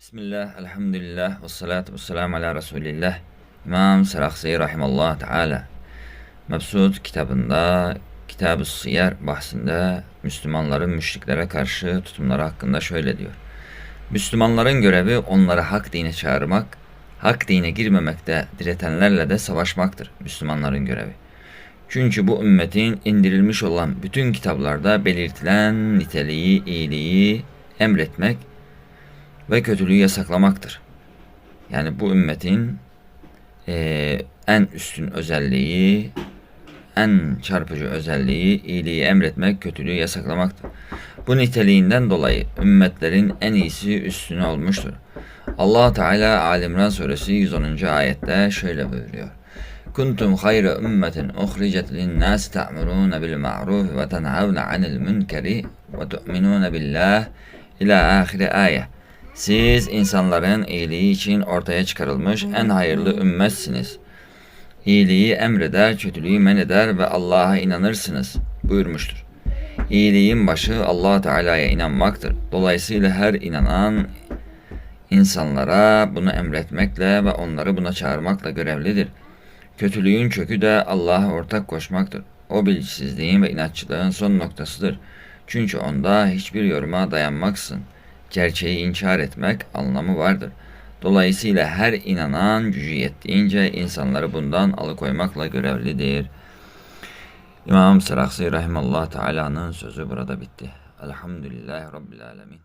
Bismillah, elhamdülillah, ve salatu ve selamu ala Resulillah. İmam Serakhsi Rahimallah Teala Mebsut kitabında Kitab-ı Siyer bahsinde Müslümanların müşriklere karşı tutumları hakkında şöyle diyor. Müslümanların görevi onları hak dine çağırmak, hak dine girmemekte diretenlerle de savaşmaktır Müslümanların görevi. Çünkü bu ümmetin indirilmiş olan bütün kitaplarda belirtilen niteliği, iyiliği emretmek ve kötülüğü yasaklamaktır. Yani bu ümmetin eee, en üstün özelliği, en çarpıcı özelliği iyiliği emretmek, kötülüğü yasaklamaktır. Bu niteliğinden dolayı ümmetlerin en iyisi üstüne olmuştur. Allah Teala Ali İmran suresi 110. ayette şöyle buyuruyor. Kuntum hayra ümmetin uhricet linnâs ta'murûne bil ma'ruf ve tenhavne anil münkeri ve tu'minûne billah ila ahire ayet. Siz insanların iyiliği için ortaya çıkarılmış en hayırlı ümmetsiniz. İyiliği emreder, kötülüğü men eder ve Allah'a inanırsınız buyurmuştur. İyiliğin başı Allah Teala'ya inanmaktır. Dolayısıyla her inanan insanlara bunu emretmekle ve onları buna çağırmakla görevlidir. Kötülüğün kökü de Allah'a ortak koşmaktır. O bilgisizliğin ve inatçılığın son noktasıdır. Çünkü onda hiçbir yoruma dayanmaksın. Gerçeği inkar etmek anlamı vardır. Dolayısıyla her inanan gücü yettiğince insanları bundan alıkoymakla görevlidir. İmam Serakhsi Rahimallah Teala'nın sözü burada bitti. Elhamdülillahi Rabbil Alemin.